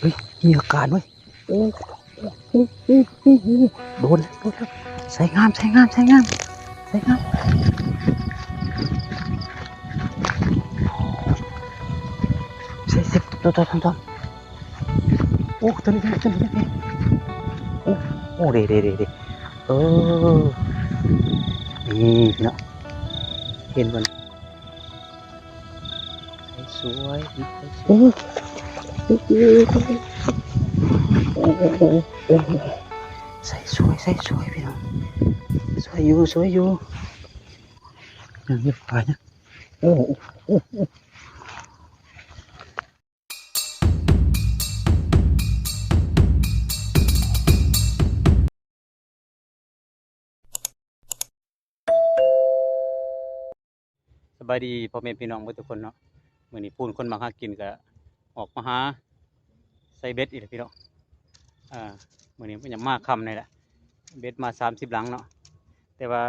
เฮ้ยมีอาการเว้ยโอ้โอ้โอ้โอ้โอ้โดนแล้วโดนแล้วใส่งามใส่งามใส่งามใส่งามใส่สิบตัวตัวทำทำโอ้ตัวนี้ตัวนี้ตัวนี้ตัวนี้โอ้โอ้เดเดเดเดเออนี่เนาะเห็นบนสวยใส่สวยโอ้ ใส่สวยใส่สวยพี่น้องสวยอยู่สวยอยู่ยังเงียบไปนะโอ้โหโอ้โหสบายดีพ่อแม่พี่น้องทุกคนเนาะมื้อนี้พูนคนมาหากินก็ ออกมาหาใส่เบ็ดอีกแล้วพี่เน้องอ่ามือนี้มันยังมากคำนี่แหละเบ็ดมาสามสิบหลังเนาะแต่ว่า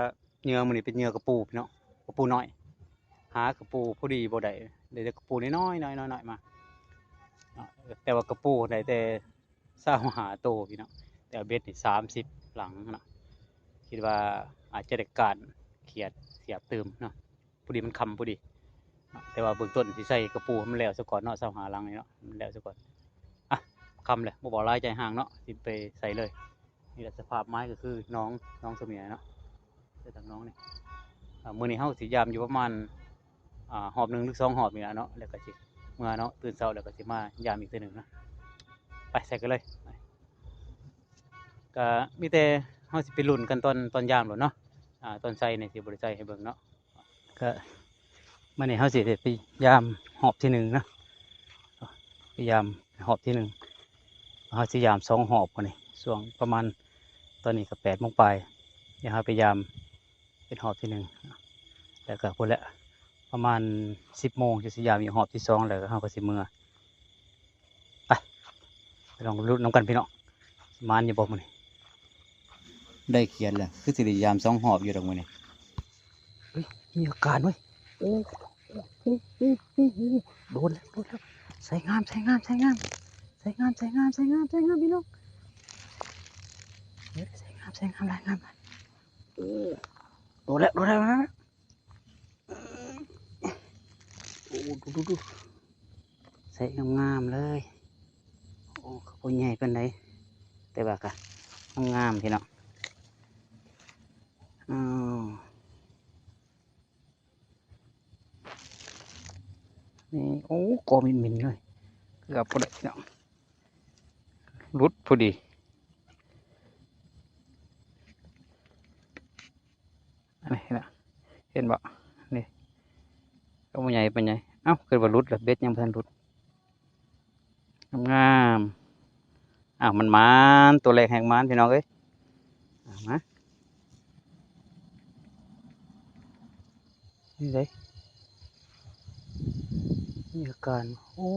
เหยื่อมือนี้เป็นเหยื่อกระปูพี่น้องกระปูน้อย หากระปูพอดีบ่ได้ได้แต่กระปูน้อยน้อยน้อยๆมาเนาแต่ว่ากระปูได้แต่เศร้าหาโตพี่เน้องแต่เบ็ดนี่สามสิบหลังเนาะคิดว่าอาจจะได้การเขียดเสียบเติมเนาะพอดีมันคำพอดี แต่ว่าเบื้องต้นที่ใส่กระปูมันแล้วซะก่อนเนาะเศร้าหาลังนี่เนาะมันแล้วซะก่อนคำเลยบ่บอกลายใจห่างเนาะสิไปใส่เลยนี่แหละสภาพไม้ก็คือน้องน้องเสมียเนาะเจ้าทางน้องนี่มื้อนี้เฮาสิยามอยู่ประมาณอ่าหอบหนึ่งหรือสองหอบนี่ละเนาะแล้วก็สิเมื่อเนาะตื่นเช้าแล้วก็สิมายามอีกเทื่อหนึ่งนะไปใส่กันเลยก็มีแต่เฮาสิไปลุ้นกันตอนตอนยามโลดเนาะอ่าตอนใส่นี่สิบ่ได้ใส่ให้เบิ่งเนาะก็ มื้อนี้เฮาสิได้ไปยามหอบที่หนึ่งเนาะพยายามหอบที่หนึ่งเขาสิยามสองหอบกันนี่ช่วงประมาณตอนนี้ก็แปดโมงปลายเดี๋ยวเราไปยามเป็นหอบที่หนึ่งแล้วก็พนแหละประมาณสิบโมงจะสิยามอยู่หอบที่สองแล้วก็เขาก็สิเมื่อไปไปลองรุ้นน้ำกันพี่น้องสิมานอย่าบอกมันนี่ได้เขียนแล้วคือสิริยามสองหอบอยู่ตรงมือนี่เฮ้ยมีอาการเว้ยโอ้ โอ้โอ้โอ้โอ้โอ้โดนแล้วโดนแล้วใส่งามใส่งามใส่งามใส่งามใส่งามใส่งามใส่งามพี่น้องเฮ้ยใส่งามใส่งามหลายงามหลายเออโดนแล้วโดนแล้วนะโอ้ดูดูดูใส่งามงามๆเลยโอ้เขาบ่ใหญ่เป็นไรแต่ว่ากะงามงามๆพี่น้องอ้าว นี่โอ้กอมินมินเลยเกือบพอดีเนาะรุดพอดีนนี้นะเห็นบ่นี่ก็มันใหญ่เป็นไงเอ้าเกิดว่ารุดแล้วเบ็ดยังเพิ่นรุดงามอ้าวมันมานตัวแรกแห่งมานพี่น้องเอ้ยมานี่เลย มีอาการ โอ้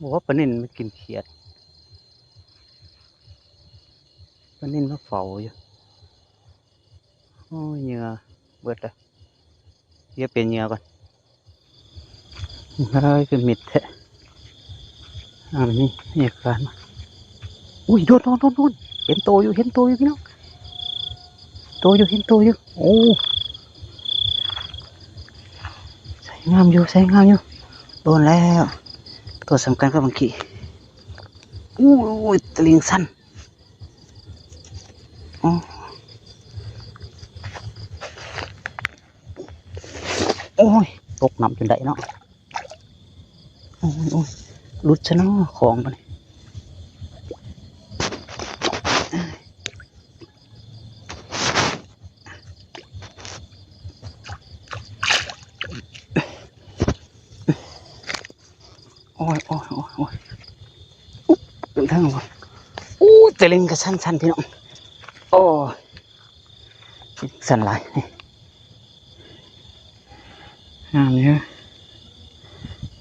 บอกว่าปนินมันกินเขียดปนินมาเฝ้าอยู่ โอ้เหงื่อเบิดเลยเดี๋ยวเป็นเหงื่อก่อนเฮ้ยคือมิดแท้อ่านี่นี่อาการมาอุ้ยโดนโดนโดนโดนเห็นโตอยู่เห็นโตอยู่พี่น้องโตอยู่เห็นโตอยู่ โอ้ใส่ งามอยู่ใส่งามอยู่โดนแล้ว ตัวสำคัญก็บางคีอู้ยตะลิงสั้นโอ้ยตกน้ำจนได้เนาะโอ้ยโอ้ยหลุดชะเนาะของมัน ยโอ้ยโอ้ยโอ้ยอุ๊บเป็นทางวะอู้ตะลิงก็สั้นๆพี่น้องโอ้ยสั้นหลายนี่งามเยอะ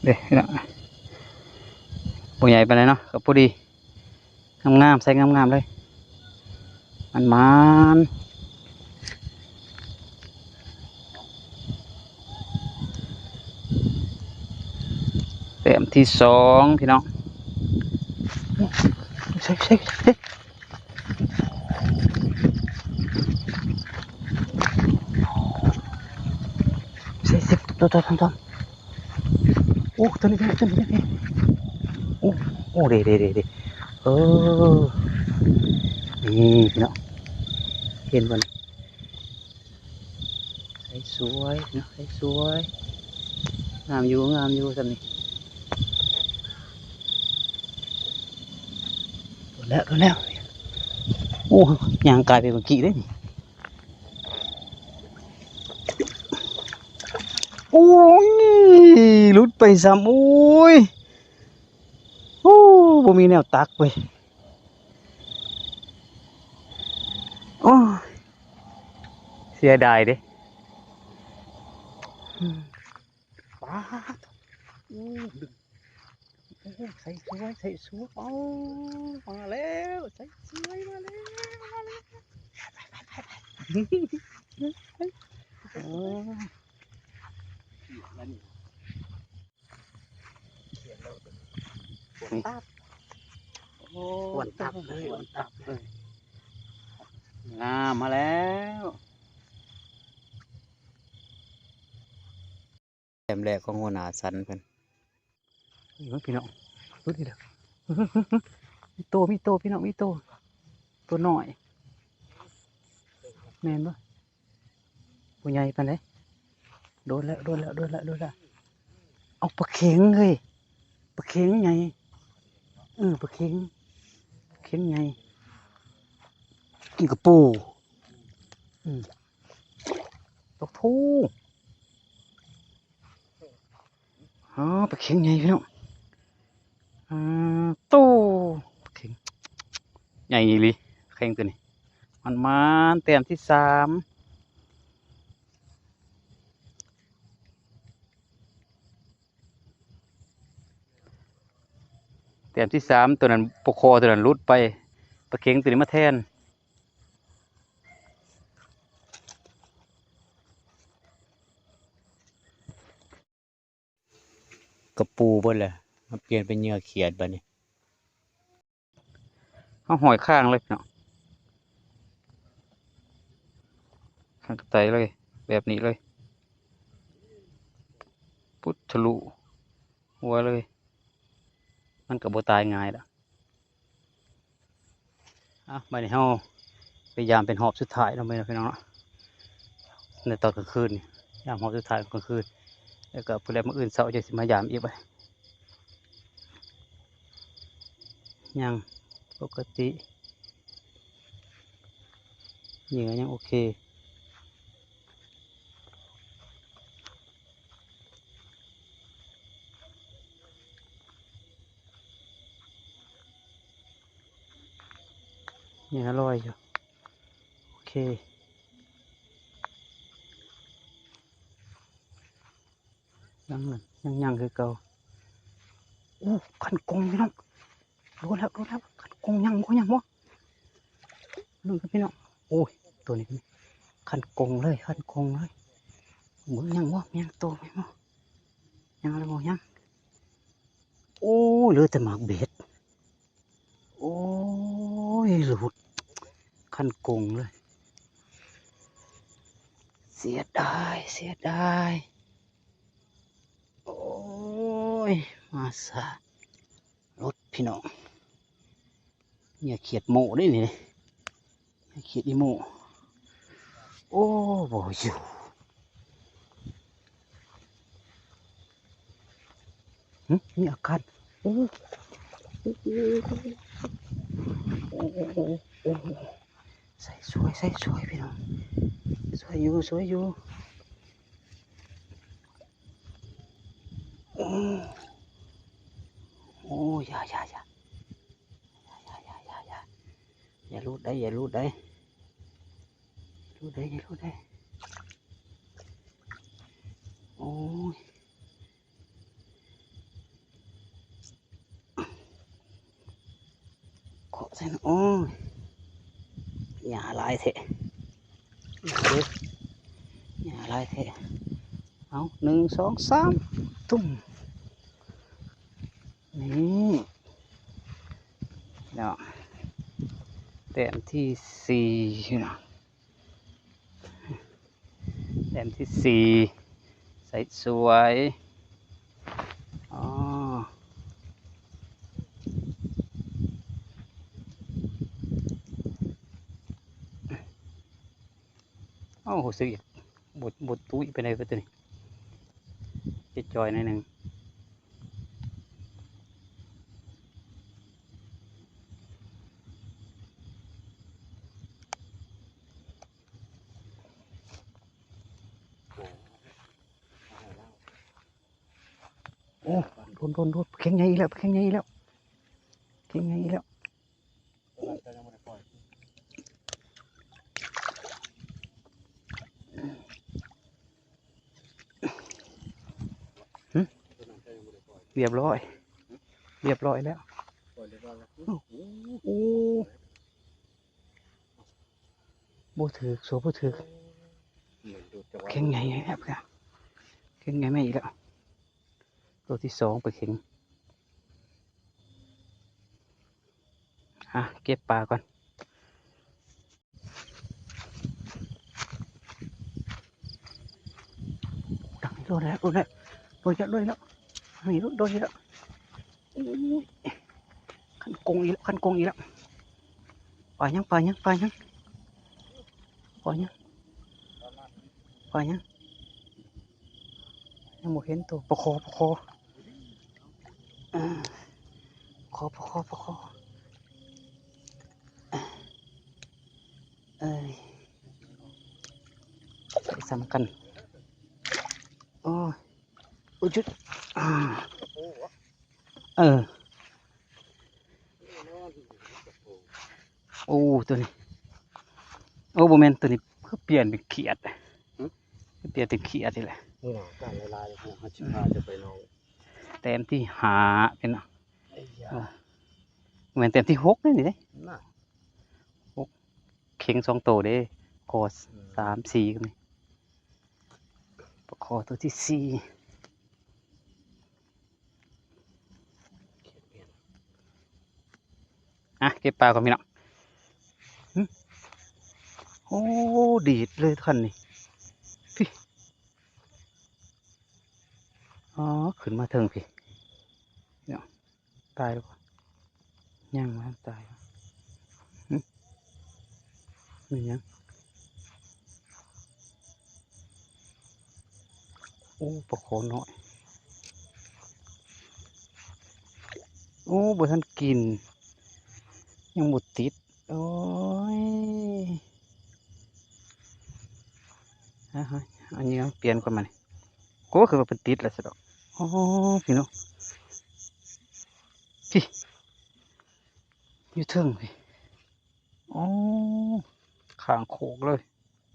เด็กพี่น้องปูใหญ่ไปเลยเนาะกับปูดีงามๆใส่งามๆเลยมันมัน ที่สองพี่น้องใช่ใช่ใช่ตัวตัวทำทำโอ้ตัวนี้ตัวนี้ตัวนี้ตัวนี้โอ้โอ้เด็ดเด็ดเด็ดเออนี่พี่น้องเห็นบนสวยนะสวยงามอยู่งามอยู่สันนี่โดน แล้วแล้วโอ้ยางกลายเป็นเมื่อกี้เลยนี่โอ้ยลุดไปซ้ำโอ้ยโอ้บ่มีแนวตักไปโอ้ยเสียดายเด้ป้าดึงโอ้ ใส่สวยใส่สวยเอามาแล้วใส่สวยมาแล้วมาแล้วไปไปไปไปโอ้ตับโอ้วนตับเลยวนตับเลยงามมาแล้วแต้มแรกของหัวหน้าสันเพิ่นนี่มันพี่น้อง ดูดิเด้อมีโตมีโตพี่น้องมีโตตัวหน้อยแมนบ่ผู้ใหญ่ปานใดโดนแล้วโดนแล้วโดนแล้วโดนแล้วเอาปลาเข็งเฮ้ยปลาเข็งใหญ่เออปลาเข็งเข็งใหญ่กินกับปูอืมปลาทูอ๋อปลาเข็งใหญ่พี่น้อง ตู้ปลาเข็งใหญ่อีหลีเข็งตัวนี้มันมันเต็มที่สามเต็มที่สามตัวนั้นปกคอตัวนั้นรุดไปปลาเข็งตัวนี้มาแทนกระปูเบิ่นเลย มาเปลี่ยนเป็นเหยื่อเขียดบัดนี้เอาหอยข้างเลยเนาะข้างกระไตเลย แบบนี้เลย พุททะลุหัวเลย มันกับโบตายง่ายละอะบัดนี้เฮาพยายามเป็นหอบสุดท้ายเราไม่นะพี่น้องเนาะในตอนกลางคืนยามหอบสุดท้ายกลางคืนแล้วก็ผู้ใดมาอื่นเสาร์จะสิมายามอีกไป ยังปกติเหยื่อยังโอเคเหยื่อลอยอยู่โอเค ยังนั่นยังยังคือเก่าโอ้ขันกงพี่น้องรู้แล้วรู้แล้วขันกงยังบ่ยังบ่นู่นครับพี่น้องโอ้ยตัวนี้ขันกงเลยขันกงเลยมือยังบ่ยังโตไหมบ่ยังอะไรบ่ยังโอ้ยเหลือแต่หมากเบ็ดโอ้ ยหลุดขันกงเลย เสียดายเสียดายโอ้ย มาซะรถพี่น้องอย่าเขียดโมได้นี่อย่าเขียดอีโมโอ้บ่อยู่มีอาการโอ้ ใส่สวยใส่สวยพี่น้องสวยอยู่สวยอยู่โอ้โอ้อย่าอย่าอย่าอย่าอย่าอย่าอย่าอย่ารูดได้อย่ารูดได้รูดได้อย่ารูดได้โอ้ยเกาะใส่นะโอ้ยอย่าลายเถอะเด้ออย่าลายเถอะเอาหนึ่งสองสามตุ้มนี่เนาะแต้มที่สี่เนาะแต้มที่สี่ใส่สวย อ้โหสึกอีกบดบดตุ้ยไปไหนไปตัวนี้จะจอยหน่อยหนึ่งโอ้โดนโดนโดนแข็งไงแล้วแข็งไงแล้วแข็งไงแล้ว เรียบร้อย เรียบร้อยแล้วโอ้โบถือโซโบถือแข็งไงครับครับแข็งไงไม่อีกแล้วตัวที่สองไปเข็งอะเก็บปลาก่อนดังโดนแล้วโดนแล้วโดนแล้วโดนแล้ว มีรถโดนแล้วอุ้ยขันกงอีกแล้วขันกงอีกแล้วปล่อยยังปล่อยยังปล่อยยังปล่อยยังปล่อยยังยังบ่เห็นตัวประคอประคออ่าขอพอขอพอขอเอ้ยไปซ้ำกันโอ้ยโอ้ยจุดอ่า เออ โอ้ ตัวนี้ โอ้โบแมนตัวนี้เพื่อเปลี่ยนเป็นเขียดเพื่อเปลี่ยนเป็นเขียดนี่แหละนี่นะการละลายของฮัชิพาจะไปลองแต้มที่หาเป็นไอ้ยาเหมือนแต้มที่หกนี่นี่เด้น่ะเข่งสองตัวเด้คอสามสี่ก็มีปลาคอตัวที่สี่ อะเก็บปลาก่อนพี่น้องโอ้ดีดเลยท่านนี่พี่อ๋อขึ้นมาเทิงพี่เนาะตายแล้วยังมันตายวะหึมียังโอ้ปลาโคน้อย โอ้บ่ทันกิน ยังหมดติด โอ้ยฮะฮะอันนี้เปลี่ยนก่อนมานี่โอ้คือว่าเป็นติดแล้วสิดอกโอ้พี่น้องพี่อยู่เทิงพี่โอ้ขางโคกเลย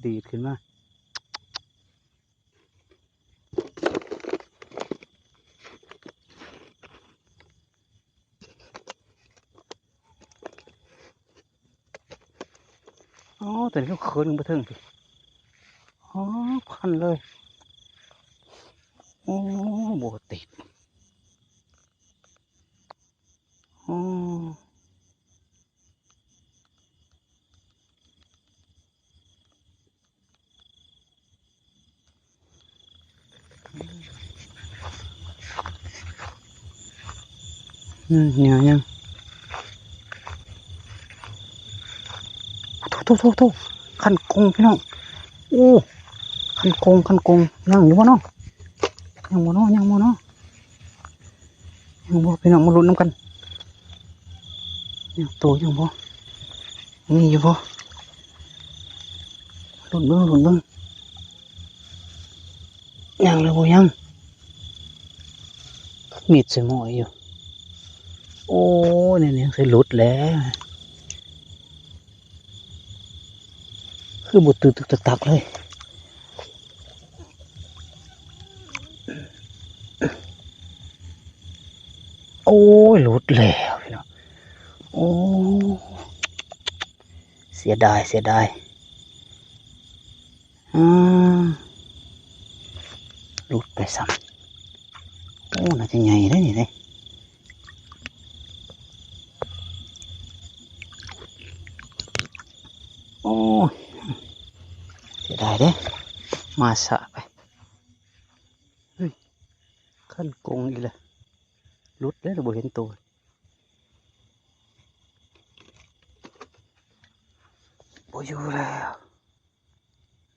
ดีดขึ้นมา อ๋อแต่นี่ก็เขินมาถึงพี่อ๋อพันเลย โอ้โบติดอ๋ออืมเนี่ยยัง โทษโทษโทษขันกงพี่น้องโอ้ขันกงขันกงยังอยู่บ่เนาะยังบ่เนาะยังบ่เนาะยังบ่พี่น้องมาลุ้นน้ำกันยังโตยังบ่มีอยู่บ่ลุ้นเบิ่งลุ้นเบิ่งยังเลยบ่ยังมีดใส่หม้ออยู่โอ้เนี่ยเนี่ยใส่หลุดแล้ว คือบทตื่นตึกตักเลยโอ้ยหลุดแล้วพี่น้องโอ้เสียดายเสียดายอืมหลุดไปซ้ำโอ้น่าจะใหญ่ได้นี่เลยโอ้ เสียดายเด้ มาสะไปเฮ้ยขั้นกงอีกแล้วลุดแล้วเราบเห็นตัวบอยู่แล้ว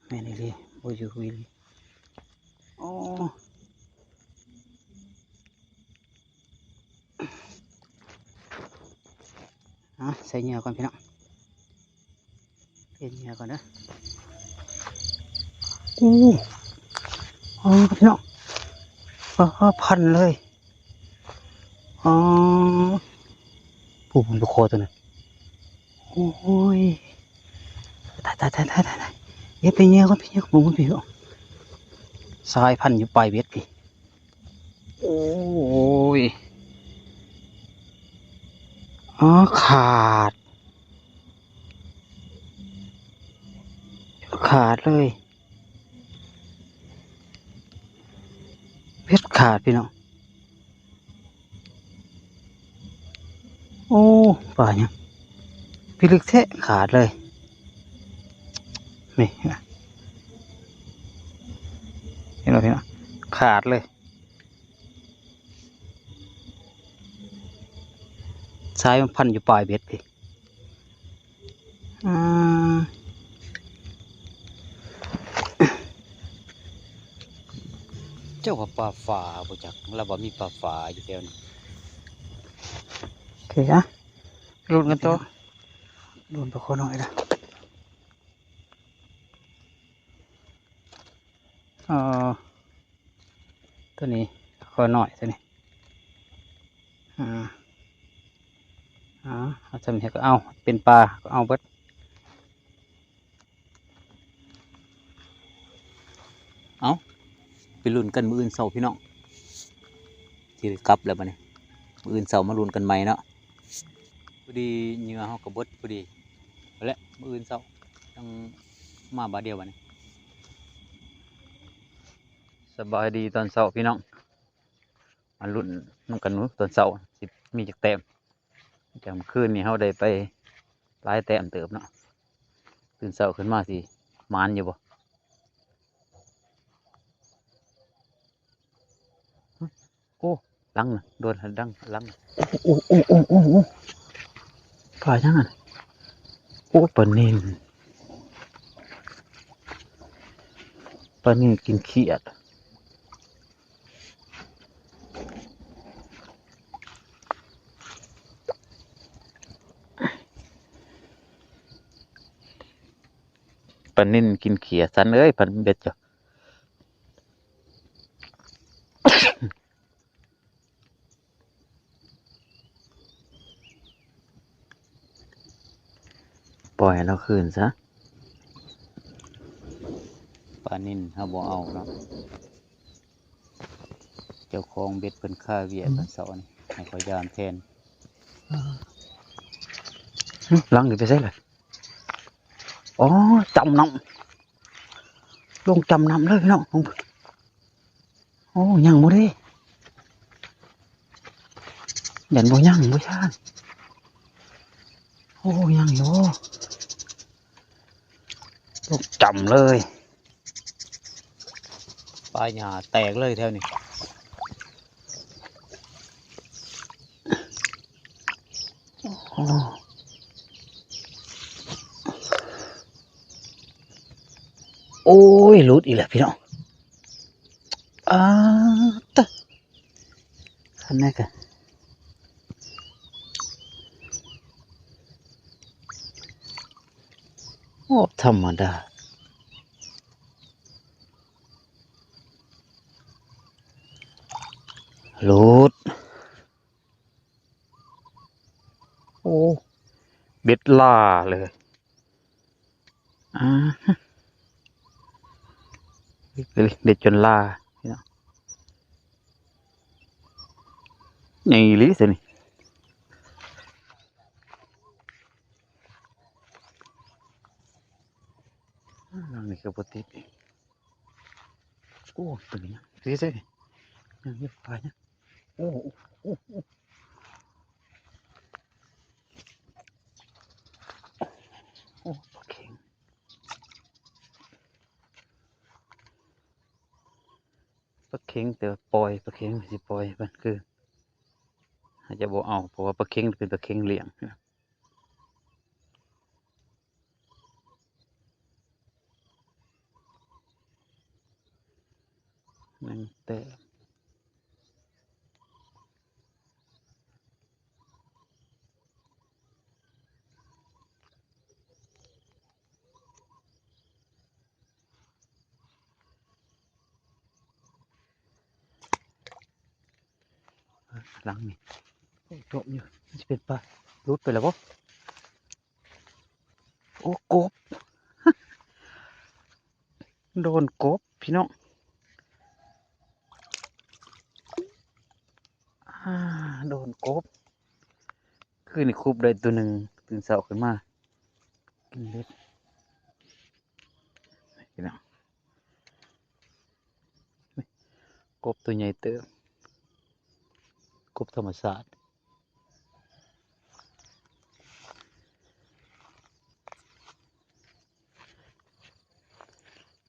แม่นี่ดิบอยู่วิลโอ้อะใส่เหงื่อก่อนพี่น้องเปลี่ยนเหงื่อก่อนนะ โอ้โอ้พี่น้องอ๋อพันเลยอ๋อผู้ผมดูโคตัวนั้นโอ้ยตายตายตายตายตายเย็บไปเงี้ยก่อนพี่เงี้ยก่อนผมพี่เอาสายพันอยู่ปลายเบ็ดพี่โอ้ยอ๋อขาด ขาดเลยเบ็ด ขาดพี่น้องโอ้ป่าเนี่ยพี่ลึกแท้ขาดเลยนี่เห็นไหมพี่น้องขาดเลยสายมันพันอยู่ปลายเบ็ดพี่อืม จ้าว่าปลาฝาบ่จักเราบ่มีปลาฝาอยู่แถวนี้โอเคอะลุ้นกันต่อลุ้นปลาโคหน่อยนะเออตัวนี้ขอหน่อยตัวนี้อ่าอ่าเอาทำเห็ก็เอาเป็นปลาก็เอาเบิดเอา ไปลุ้นกันมืออื่นเสาพี่น้องที่กลับแล้วบัดนี้มืออื่นเสามาลุ้นกันใหม่เนาะพอดีเหงื่อเขากระบดพอดีเอาละมืออื่นเสาต้องมาบาเดียวบัดนี้สบายดีตอนเช้าพี่น้องมาลุ้นน้ำกันนู้ตอนเช้าสิมีจักแต้มจากเมื่อคืนนี่เขาได้ไปหลายแต้มเติบเนาะตื่นเช้าขึ้นมาสิมานอยู่บ่ฮะโอ้ ลังน่ะโดนดังลังน่ะโอ้โอ้โอ้โอ้โอ้ปลาจังอะโอ้ปลาเนนปลาเนนกินเขียดปลานิ่นกินเขียสันเอ้ยพันเบ็ดจ้ะ ปล่อยให้ เราคืนซะปลานิ่นเขาบอกเอาเนาะเจ้าของเบ็ดเป็นค่าเวียดมันสอนให้เขายามแทนลังอยู่ไปใช่เลยอ๋อจำนำลงจำนำเลยพี่น้องลงไปโอ้ยังบ่ได้ยันบ่ยังบ่ช่างโอ้ยังอยู่ ลงจำเลย ปลายหญ้าแตกเลยแถวนี้โอ้โอ้ยหลุดอีกแล้วพี่น้องอ่าตะขันแน่กัน โอ้ธรรมดา หลุด โอ้ เบ็ดล่าเลยอ่าเด็ดจนลาพี่น้องใหญ่อีหลิสินี่างนี่ก็บติดอีกโอ้ตัวนี้ดีเส้นยันเยอะไปนะโอ้โอ้โอ้ปลเข่งปลาเข็งแต่ปล่อยปลาเข่งสิปล่อยมันคืออาจจะบอกเอาเพราะว่าปลาเข่งเป็นปลาเข่งเหลี่ยง แต่หลังนี่จบอยู่มันจะเป็นปลารุดไปแล้วบ่โอ้กบ โดนกบพี่น้องอ่าโดนกบ คือนี่คุบได้ตัวหนึ่งตื่นเสาขึ้นมากินเล็ดพี่น้องนี่กบตัวใหญ่เติมกบธรรมศาสตร์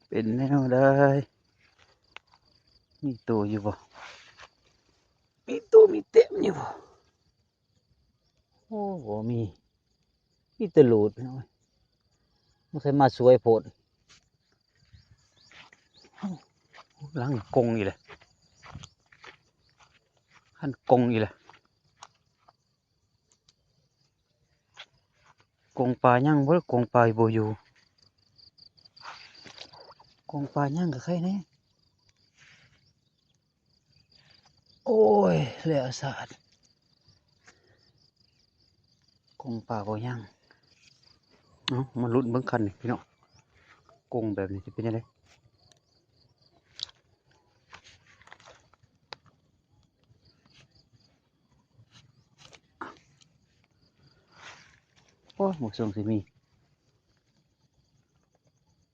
เป็นแนวได้ มีตัวอยู่บ่ มีตัวมีเต็มอยู่บ่ โอ้โหมีมีแตหลูดน้อยมันเคยมาสวยโพดเอ้าหลังกงอีเลยขันกงอีเลยกงปลาย่างบ่กงปลาโบอยู่กงปลาย่างกับใครแน่โอ้ยเหลือสาด กงปลาบ่ย่างเอ้ามาลุ้นเบิ่งคันนี่พี่น้องกงแบบนี้จะเป็นยังไงโอ้หมวกทรงสิมี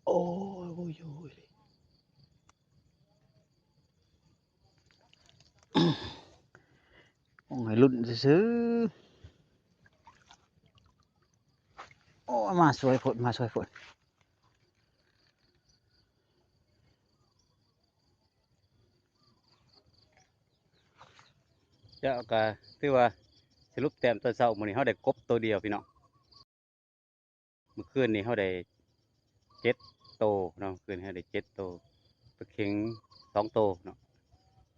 โอ้ยโอ้ยโอ้ยโอ้ยลุ้นซื้อๆ โอ้ยมา สวยผลมาสวยผลจะก็คือว่าสรุปแต้มตัวเช้ามื้อนี้เฮาได้กบตัวเดียวพี่น้องเมื่อคืนนี้เฮาได้เจ็ดโตเนาะคืนนี้ได้เจ็ดโตวปลาเข็งสองโตเนาะ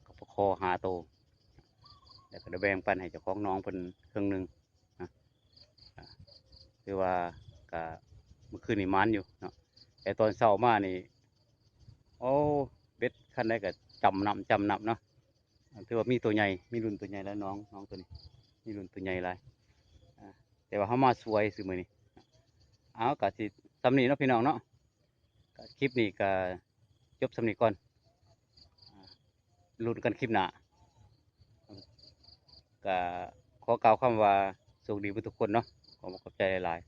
กับปลาคอหาโตแล้วก็ได้แบ่งปันให้เจ้าของน้องเพิ่นครึ่งหนึ่งนะอ่าคือว่า ก็มื่อคืนนี้มันอยู่เนาะแต่ตอนเช้ามานี่โอ้เบ็ดคันได้ก็จำนำจำนำเนาะถือว่ามีตัวใหญ่มีรุ่นตัวใหญ่แล้วน้องน้องตัวนี้มีรุ่นตัวใหญ่หลยแต่ว่าเขามาสวยสิมือนี้เอากะสิสำนีเนาะพี่น้องเนาะคลิปนี้ก็จบสำนีก่อนอ่าลุ้นกันคลิปหน้าก็ขอกล่าวคำว่าโชคดีเพื่ทุกคนเนาะขอขอบใจหลาย